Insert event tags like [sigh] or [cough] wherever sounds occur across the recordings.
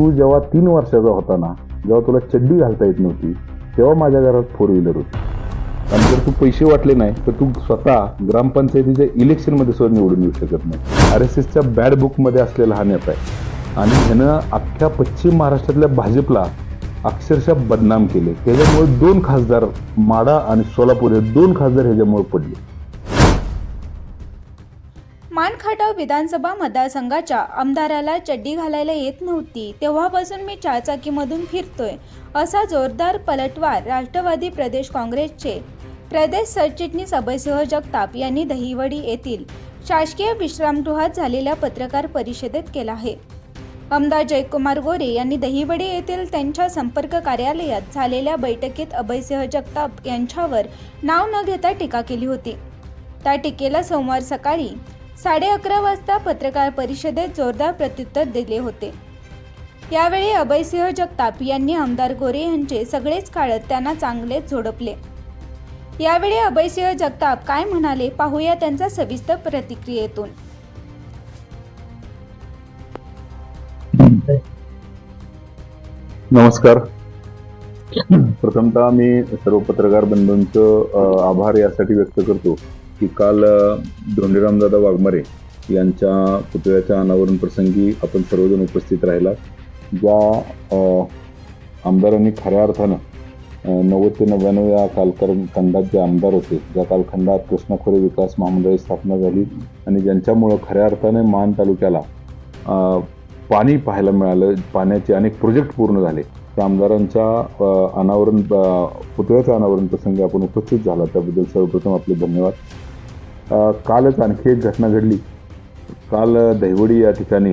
तू जेव्हा तीन वर्षाचा होता ना जेव्हा तुला चड्डी घालता येत नव्हती तेव्हा माझ्या घरात फोर व्हीलर होती. आणि जर तू पैसे वाटले नाही तर तू स्वतः ग्रामपंचायतीच्या इलेक्शनमध्ये सुद्धा निवडून येऊ शकत नाही. आर एस एसच्या बॅड बुकमध्ये असलेला हा नेता आहे. आणि ह्यानं अख्ख्या पश्चिम महाराष्ट्रातल्या भाजपला अक्षरशः बदनाम केले. त्याच्यामुळे दोन खासदार माडा आणि सोलापूर हे दोन खासदार ह्याच्यामुळे पडले. खटाव विधानसभा मतदारसंघाच्या आमदाराला चड्डी घालायला येत नव्हती. तेव्हापासून मी चारचाकीमधून फिरतोय असा जोरदार पलटवार राष्ट्रवादी प्रदेश काँग्रेसचे प्रदेश सरचिटणीस अभयसिंह जगताप यांनी दहिवडी येथील शासकीय विश्रामगृहात झालेल्या पत्रकार परिषदेत केला आहे. आमदार जयकुमार गोरे यांनी दहिवडी येथील त्यांच्या संपर्क कार्यालयात झालेल्या बैठकीत अभयसिंह जगताप यांच्यावर नाव न घेता टीका केली होती. त्या टीकेला सोमवार सकाळी साडे अकरा वाजता पत्रकार परिषदेत जोरदार प्रत्युत्तर दिले होते. यावेळी अभयसिंह जगताप यांनी आमदार गोरे यांचे सगळेच काळत त्यांना चांगलेच झोडपले. यावेळी अभयसिंह जगताप काय म्हणाले पाहूया त्यांचा सविस्तर प्रतिक्रियेतून. नमस्कार. प्रथमतः मी सर्व पत्रकार बंधूंचं आभार यासाठी व्यक्त करतो. की काल धोंडीरामदादा वाघमारे यांच्या पुतळ्याच्या अनावरण प्रसंगी आपण सर्वजण उपस्थित राहिला. ज्या आमदारांनी खऱ्या अर्थानं नव्वद ते नव्याण्णव या कालखंडात जे आमदार होते ज्या कालखंडात कृष्णाखोरे विकास महामंडळी स्थापना झाली आणि ज्यांच्यामुळं खऱ्या अर्थाने मान तालुक्याला पाणी पाहायला मिळालं पाण्याचे अनेक प्रोजेक्ट पूर्ण झाले त्या आमदारांच्या अनावरण पुतळ्याचं पुतळ्याच्या अनावरण प्रसंगी आपण उपस्थित झाला. त्याबद्दल सर्वप्रथम आपले धन्यवाद. कालच आणखी एक घटना घडली. काल दहिवडी या ठिकाणी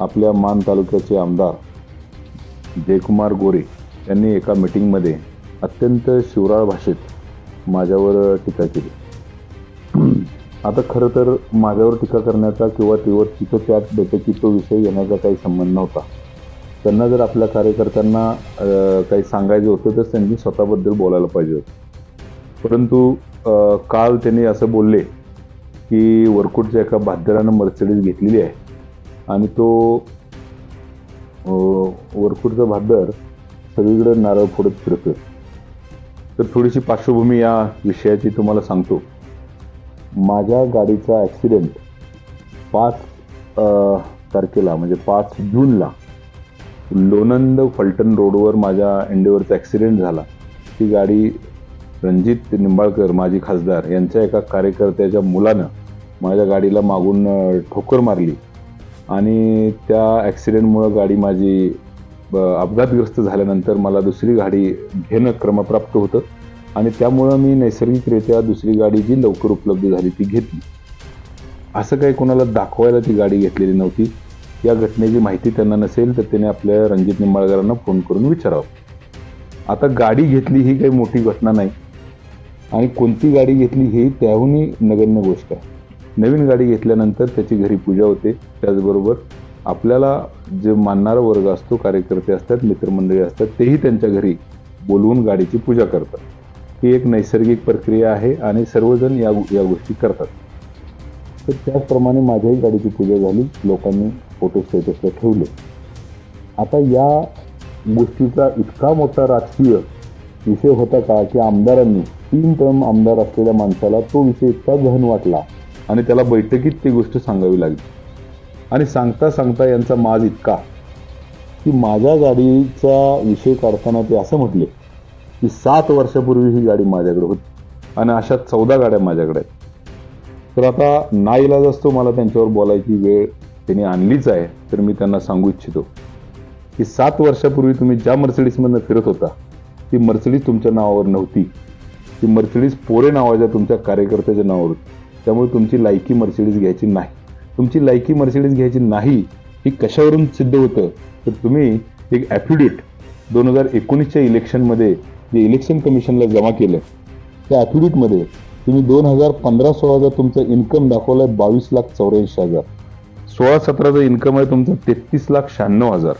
आपल्या मान तालुक्याचे आमदार जयकुमार गोरे यांनी एका मिटिंगमध्ये अत्यंत शिवराळ भाषेत माझ्यावर टीका केली. [clears throat] आता खरं तर माझ्यावर टीका करण्याचा किंवा तेवर तिथं त्यात बैठकी तो विषय येण्याचा काही संबंध नव्हता. त्यांना जर आपल्या कार्यकर्त्यांना काही सांगायचं होतं तर त्यांनी स्वतःबद्दल बोलायला पाहिजे होतं. परंतु काल त्यांनी असं बोलले की वरकोटच्या एका भाद्रानं मर्सिडीज घेतलेली आहे. आणि तो अं, वरकुटचा भाद्र सगळीकडे नारळ फोडत फिरतोय. तर थोडीशी पार्श्वभूमी या विषयाची तुम्हाला सांगतो. माझ्या गाडीचा ॲक्सिडेंट पाच तारखेला म्हणजे पाच जूनला लोणंद फलटण रोडवर माझ्या एंडेवरचा ॲक्सिडेंट झाला. ती गाडी रणजित निंबाळकर माजी खासदार यांच्या एका कार्यकर्त्याच्या मुलानं माझ्या गाडीला मागून ठोकर मारली. आणि त्या ॲक्सिडेंटमुळं गाडी माझी अपघातग्रस्त झाल्यानंतर मला दुसरी गाडी घेणं क्रमप्राप्त होतं. आणि त्यामुळं मी नैसर्गिकरित्या दुसरी गाडी जी लवकर उपलब्ध झाली ती घेतली. असं काही कोणाला दाखवायला ती गाडी घेतलेली नव्हती. या घटनेची माहिती त्यांना नसेल तर त्याने आपल्या रणजित निंबाळकरांना फोन करून विचारावं. आता गाडी घेतली ही काही मोठी घटना नाही. आणि कोणती गाडी घेतली ही त्याहूनही नगण्य गोष्ट आहे. नवीन गाडी घेतल्यानंतर त्याची घरी पूजा होते. त्याचबरोबर आपल्याला जे मानणारा वर्ग असतो कार्यकर्ते असतात मित्रमंडळी असतात तेही त्यांच्या घरी बोलवून गाडीची पूजा करतात. ही एक नैसर्गिक प्रक्रिया आहे आणि सर्वजण या या गोष्टी करतात. तर त्याचप्रमाणे माझ्याही गाडीची पूजा झाली. लोकांनी फोटो स्टेटसला ठेवले. आता या गोष्टीचा इतका मोठा राजकीय विषय होता का की आमदारांनी तीन टर्म आमदार असलेल्या माणसाला तो विषय इतका गहन वाटला आणि त्याला बैठकीत ती गोष्ट सांगावी लागली. आणि सांगता सांगता यांचा माज इतका की माझ्या गाडीचा विषय काढताना ते असं म्हटले की सात वर्षापूर्वी ही गाडी माझ्याकडे होती आणि अशा चौदा गाड्या माझ्याकडे आहेत. तर आता नाईलाज असतो मला त्यांच्यावर बोलायची वेळ त्यांनी आणलीच आहे तर मी त्यांना सांगू इच्छितो की सात वर्षापूर्वी तुम्ही ज्या मर्सिडीजमधनं फिरत होता ती मर्सिडीज तुमच्या नावावर नव्हती. ती मर्सिडीज पोरे नावाच्या तुमच्या कार्यकर्त्याच्या नावावर होती. त्यामुळे तुमची लायकी मर्सिडीज घ्यायची नाही. तुमची लायकी मर्सिडीज घ्यायची नाही ही कशावरून सिद्ध होतं? तर तुम्ही एक ॲफिडेट दोन हजार एकोणीसच्या इलेक्शनमध्ये जे इलेक्शन कमिशनला जमा केलं त्या ॲफिडेटमध्ये तुम्ही दोन हजार पंधरा सोळाचा तुमचं इन्कम दाखवलं आहे बावीस लाख चौऱ्याऐंशी हजार. सोळा सतराचं इन्कम आहे तुमचं तेहतीस लाख शहाण्णव हजार.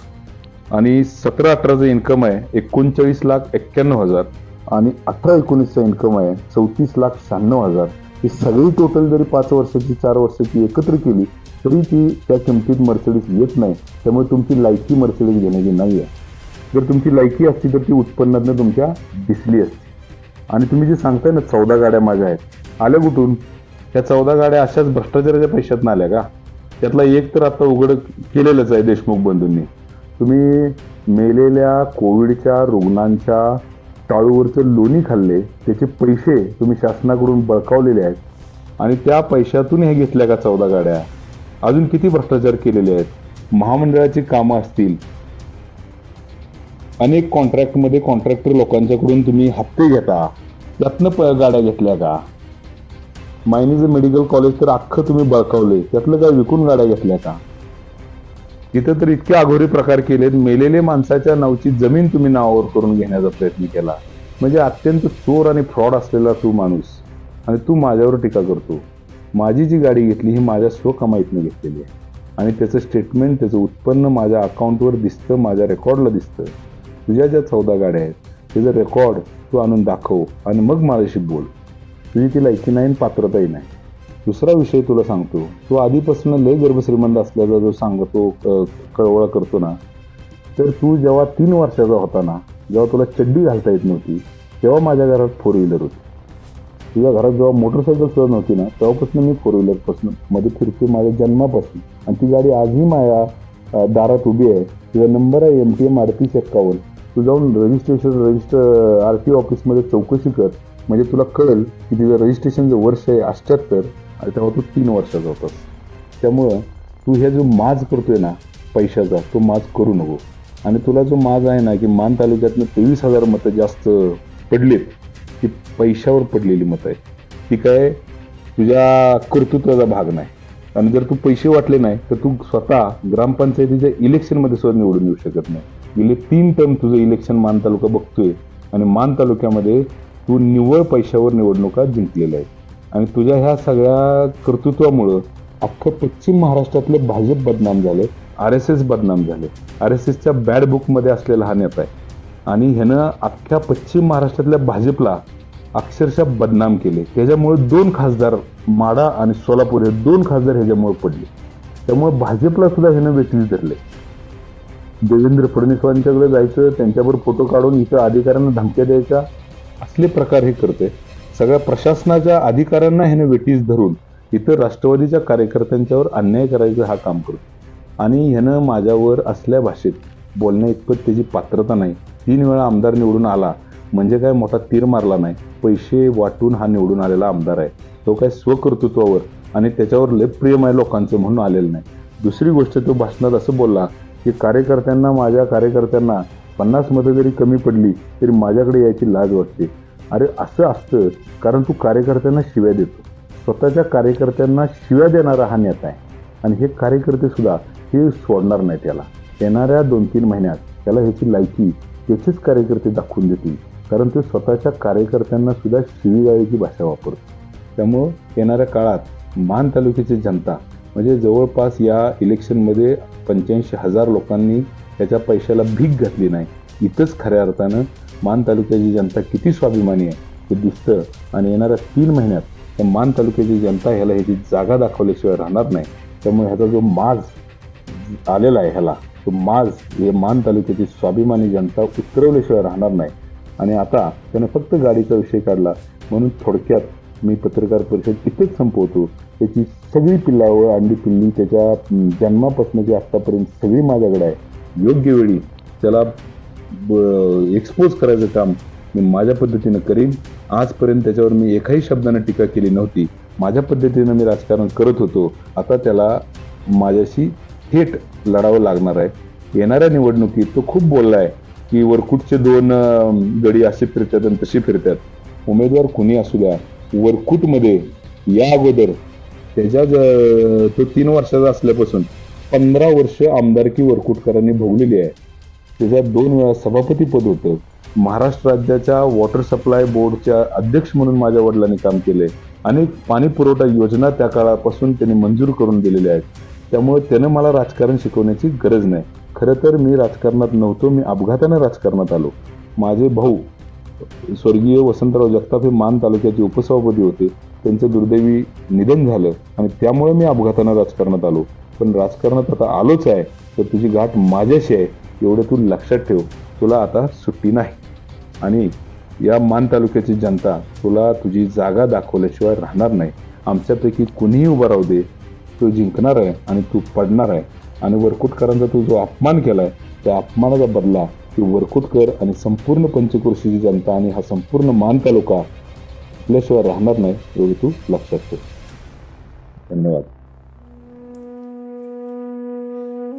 आणि सतरा अठराचं इन्कम आहे एकोणचाळीस लाख एक्क्याण्णव हजार. आणि अठरा एकोणीसचं इन्कम आहे चौतीस लाख शहाण्णव हजार. ही सगळी टोटल जरी पाच वर्षाची चार वर्षाची एकत्र केली तरी ती त्या किमतीत मर्सिडीज येत नाही. त्यामुळे तुमची लायकी मर्सिडीज घेण्याची नाही आहे. जर तुमची लायकी असती तर ती उत्पन्नातनं तुमच्या दिसली असती. आणि तुम्ही जे सांगताय ना चौदा गाड्या माझ्या आहेत. आल्या कुठून? त्या चौदा गाड्या अशाच भ्रष्टाचाराच्या पैशात आल्या का? त्यातला एक तर आता उघड केलेलंच आहे देशमुख बंधूंनी. तुम्ही मेलेल्या कोविडच्या रुग्णांच्या टाळूवरचं लोणी खाल्ले त्याचे पैसे तुम्ही शासनाकडून बळकावलेले आहेत आणि त्या पैशातून हे घेतल्या का चौदा गाड्या? अजून किती भ्रष्टाचार केलेले आहेत? महामंडळाची कामं असतील. अनेक कॉन्ट्रॅक्टमध्ये कॉन्ट्रॅक्टर लोकांच्याकडून तुम्ही हप्ते घेता. त्यातनं प गाड्या घेतल्या का? मायनीचं मेडिकल कॉलेज तर अख्खं तुम्ही बळकावले त्यातलं काय विकून गाड्या घेतल्या का? तिथं तर इतके अघोरी प्रकार केलेत मेलेले माणसाच्या नावची जमीन तुम्ही नावावर करून घेण्याचा प्रयत्न केला. म्हणजे अत्यंत चोर आणि फ्रॉड असलेला तू माणूस आणि तू माझ्यावर टीका करतो. माझी जी गाडी घेतली ही माझ्या स्वकमाईतनं घेतलेली आहे. आणि त्याचं स्टेटमेंट त्याचं उत्पन्न माझ्या अकाउंटवर दिसतं माझ्या रेकॉर्डला दिसतं. तुझ्या ज्या चौदा गाड्या आहेत त्याचं रेकॉर्ड तू आणून दाखव आणि मग माझ्याशी बोल. तुझी ती लायकी नाही पात्रताही नाही. दुसरा विषय तुला सांगतो. तू आधीपासून लय गर्भश्रीमंत असल्याचा जो सांगतो क- कळवळा करतो ना तर तू जेव्हा तीन वर्षाचा होता ना जेव्हा तुला चड्डी घालता येत नव्हती तेव्हा माझ्या घरात फोर व्हीलर होती. तुझ्या घरात जेव्हा मोटरसायकल सुद्धा नव्हती ना तेव्हापासून मी फोर व्हीलरपासून मध्ये फिरते माझ्या जन्मापासून. आणि ती गाडी आजही माझ्या दारात उभी आहे. तुझा नंबर आहे एम टी एम अडतीस एक्कावन्न तू जाऊन रजिस्ट्रेशन रजिस्टर आर टी ऑफिसमध्ये चौकशी कर. म्हणजे तुला कळेल की तुझं रजिस्ट्रेशनचं वर्ष आहे अठ्ठ्याहत्तर आणि तेव्हा तू तीन वर्षाचा होतास त्यामुळं तू हे जो माज करतोय ना पैशाचा तो माज करू नको. आणि तुला जो माज आहे ना की मान तालुक्यातनं तेवीस हजार मतं जास्त पडलीत ती पैशावर पडलेली मतं आहेत. ती काय तुझ्या कर्तृत्वाचा भाग नाही. आणि जर तू पैसे वाटले नाही तर तू स्वतः ग्रामपंचायतीच्या इलेक्शनमध्ये सुद्धा निवडून येऊ शकत नाही. गेले तीन टर्म तुझं इलेक्शन मान तालुका बघतोय आणि मान तालुक्यामध्ये तू निव्वळ पैशावर निवडणुका जिंकलेल्या आहेत. आणि तुझ्या ह्या सगळ्या कर्तृत्वामुळं अख्खं पश्चिम महाराष्ट्रातले भाजप बदनाम झाले आर एस एस बदनाम झाले. आर एस एसच्या बॅड बुकमध्ये असलेला हा नेता आहे. आणि ह्यानं अख्ख्या पश्चिम महाराष्ट्रातल्या भाजपला अक्षरशः बदनाम केले. त्याच्यामुळे दोन खासदार माडा आणि सोलापूर हे दोन खासदार ह्याच्यामुळे पडले. त्यामुळे भाजपला सुद्धा ह्यानं वेठीस धरले. देवेंद्र फडणवीसांच्याकडे जायचं त्यांच्यावर फोटो काढून इथं अधिकाऱ्यांना धमक्या द्यायच्या असले प्रकार हे करते सगळ्या प्रशासनाच्या अधिकाऱ्यांना ह्याने वेटीस धरून इथं राष्ट्रवादीच्या कार्यकर्त्यांच्यावर अन्याय करायचं हा काम करतो. आणि ह्यानं माझ्यावर असल्या भाषेत बोलण्या इतपत त्याची पात्रता नाही. तीन वेळा आमदार निवडून आला म्हणजे काय मोठा तीर मारला नाही. पैसे वाटून हा निवडून आलेला आमदार आहे. तो काय स्वकर्तृत्वावर आणि त्याच्यावर लय प्रेम आहे लोकांचं म्हणून आलेलं नाही. दुसरी गोष्ट तो भाषणात असं बोलला की कार्यकर्त्यांना माझ्या कार्यकर्त्यांना पन्नास मतं जरी कमी पडली तरी माझ्याकडे यायची लाज वाटते. अरे असं असतं कारण तू कार्यकर्त्यांना शिव्या देतो. स्वतःच्या कार्यकर्त्यांना शिव्या देणारा हा नेता आहे. आणि हे कार्यकर्तेसुद्धा हे सोडणार नाही त्याला येणाऱ्या दोन तीन महिन्यात त्याला ह्याची लायकी त्याचेच कार्यकर्ते दाखवून देतील. कारण ते स्वतःच्या कार्यकर्त्यांना सुद्धा शिवीगाळीची भाषा वापरतो. त्यामुळं येणाऱ्या काळात मान तालुक्याची जनता म्हणजे जवळपास या इलेक्शनमध्ये पंच्याऐंशी हजार लोकांनी त्याच्या पैशाला भीक घातली नाही. इथंच खऱ्या अर्थानं मान तालुक्याची जनता किती स्वाभिमानी आहे हे दिसतं. आणि येणाऱ्या तीन महिन्यात या मान तालुक्याची जनता ह्याला ह्याची जागा दाखवल्याशिवाय राहणार नाही. त्यामुळे ह्याचा जो माज आलेला आहे ह्याला तो माज हे मान तालुक्याची स्वाभिमानी जनता उतरवल्याशिवाय राहणार नाही. आणि आता त्यानं फक्त गाडीचा विषय काढला म्हणून थोडक्यात मी पत्रकार परिषद इथेच संपवतो. त्याची सगळी पिल्लावळ अंडी पिल्ली त्याच्या अं, जन्मापासूनची आत्तापर्यंत सगळी माझ्याकडे आहे. योग्य वेळी त्याला एक्सपोज करायचं काम मी माझ्या पद्धतीनं करीन. आजपर्यंत त्याच्यावर मी एकाही शब्दानं टीका केली नव्हती. माझ्या पद्धतीनं मी राजकारण करत होतो. आता त्याला माझ्याशी थेट लढावं लागणार आहे. येणाऱ्या निवडणुकीत तो खूप बोलला आहे की वरकुटचे दोन गडी असे फिरतात आणि तशी फिरतात. उमेदवार कुणी असू द्या वरकुटमध्ये या अगोदर त्याच्या ज- तो तीन वर्षाचा असल्यापासून पंधरा वर्ष आमदारकी वरकुटकरांनी भोगलेली आहे. त्याच्यात दोन वेळा सभापती पद होतं. महाराष्ट्र राज्याच्या वॉटर सप्लाय बोर्डच्या अध्यक्ष म्हणून माझ्या वडिलांनी काम केले अनेक पाणी पुरवठा योजना त्या काळापासून त्यांनी मंजूर करून दिलेल्या आहेत. त्यामुळे त्यानं मला राजकारण शिकवण्याची गरज नाही. खरं तर मी राजकारणात नव्हतो मी अपघातानं राजकारणात आलो. माझे भाऊ स्वर्गीय वसंतराव जगताप हे मान तालुक्याचे उपसभापती होते. त्यांचं दुर्दैवी निधन झालं आणि त्यामुळे मी अपघातानं राजकारणात आलो. पण राजकारणात आता आलोच आहे तर तुझी गाठ माझ्याशी आहे. एवढं तू लक्षात ठेव तुला आता सुट्टी नाही. आणि या मान तालुक्याची जनता तुला तुझी जागा दाखवल्याशिवाय राहणार नाही. आमच्यापैकी कुणीही उभा राहू दे तो जिंकणार आहे आणि तू पडणार आहे. आणि वरकुटकरांचा तू जो अपमान केला आहे त्या अपमानाचा बदला की वरकुटकर आणि संपूर्ण पंचकृषीची जनता आणि हा संपूर्ण मान तालुका आपल्याशिवाय राहणार नाही एवढं तू लक्षात ठेव. धन्यवाद.